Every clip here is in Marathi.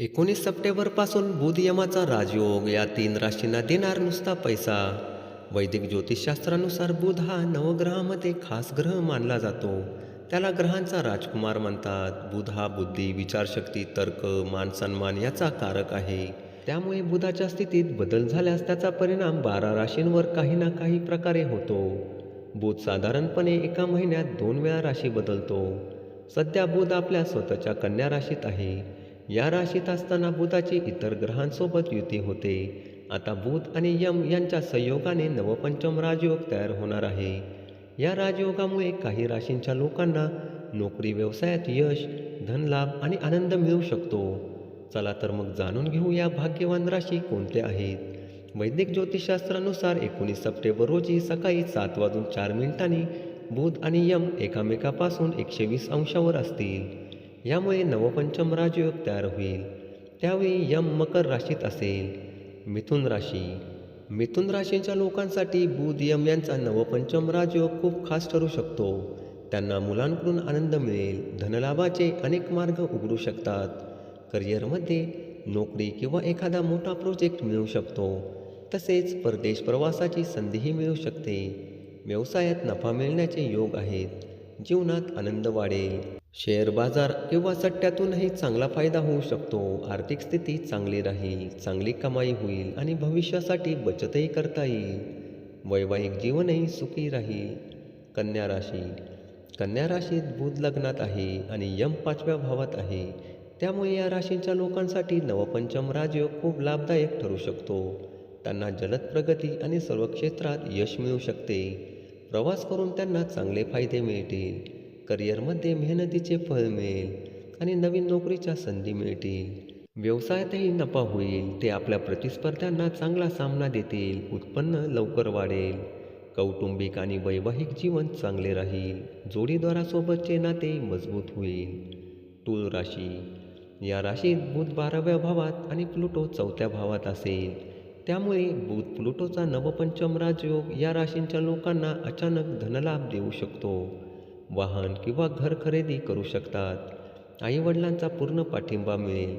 एकोणीस सप्टेंबरपासून बुध यमाचा राजयोग या तीन राशींना देणार नुसता पैसा. वैदिक ज्योतिषशास्त्रानुसार बुध हा नवग्रहामध्ये खास ग्रह मानला जातो. त्याला ग्रहांचा राजकुमार म्हणतात. बुध हा बुद्धी विचारशक्ती तर्क मान सन्मान याचा कारक आहे. त्यामुळे बुधाच्या स्थितीत बदल झाल्यास त्याचा परिणाम बारा राशींवर काही ना काही प्रकारे होतो. बुध साधारणपणे एका महिन्यात दोन वेळा राशी बदलतो. सध्या बुध आपल्या स्वतःच्या कन्या राशीत आहे. या राशीत असताना बुधाची इतर ग्रहांसोबत युती होते. आता बुध आणि यम यांच्या संयोगाने नवपंचम राजयोग तयार होणार आहे. या राजयोगामुळे काही राशींच्या लोकांना नोकरी व्यवसायात यश धनलाभ आणि आनंद मिळू शकतो. चला तर मग जाणून घेऊ या भाग्यवान राशी कोणत्या आहेत. वैदिक ज्योतिषशास्त्रानुसार एकोणीस सप्टेंबर रोजी सकाळी सात वाजून चार मिनिटांनी बुध आणि यम एकामेकापासून एकशे वीस अंशावर असतील. यामुळे नवपंचम राजयोग तयार होईल. त्यावेळी यम मकर राशीत असेल. मिथुन राशी. मिथुन राशीच्या लोकांसाठी बुध यम यांचा नवपंचम राजयोग खूप खास ठरू शकतो. त्यांना मुलांकडून आनंद मिळेल. धनलाभाचे अनेक मार्ग उघडू शकतात. करिअरमध्ये नोकरी किंवा एखादा मोठा प्रोजेक्ट मिळू शकतो. तसेच परदेश प्रवासाची संधीही मिळू शकते. व्यवसायात नफा मिळण्याचे योग आहेत. जीवनात आनंद वाढेल. शेअर बाजार किंवा सट्ट्यातूनही चांगला फायदा होऊ शकतो. आर्थिक स्थिती चांगली राहील चांगली कमाई होईल आणि भविष्यासाठी बचतही करता येईल. वैवाहिक जीवनही सुखी राहील. कन्या राशी. कन्या राशीत बुध लग्नात आहे आणि यम पाचव्या भावात आहे. त्यामुळे या राशींच्या लोकांसाठी नवपंचम राजयोग खूप लाभदायक ठरू शकतो. त्यांना जलद प्रगती आणि सर्व क्षेत्रात यश मिळू शकते. प्रवास करून त्यांना चांगले फायदे मिळतील. करिअरमध्ये मेहनतीचे फळ मिळेल आणि नवीन नोकरीच्या संधी मिळतील. व्यवसायातही नफा होईल ते आपल्या प्रतिस्पर्ध्यांना चांगला सामना देतील उत्पन्न लवकर वाढेल. कौटुंबिक आणि वैवाहिक जीवन चांगले राहील जोडीदारासोबतचे नाते मजबूत होईल. टूल राशी. या राशीत बुध बाराव्या भावात आणि प्लुटो चौथ्या भावात असेल. त्यामुळे बुध प्लुटोचा नवपंचम राजयोग या राशींच्या लोकांना अचानक धनलाभ देऊ शकतो. वाहन किंवा घर खरेदी करू शकतात. आईवडिलांचा पूर्ण पाठिंबा मिळेल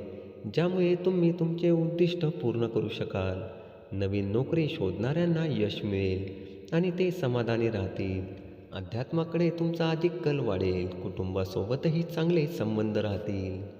ज्यामुळे तुम्ही तुमचे उद्दिष्ट पूर्ण करू शकाल. नवीन नोकरी शोधणाऱ्यांना यश मिळेल आणि ते समाधानी राहतील. अध्यात्माकडे तुमचा अधिक कल वाढेल कुटुंबासोबतही चांगले संबंध राहतील.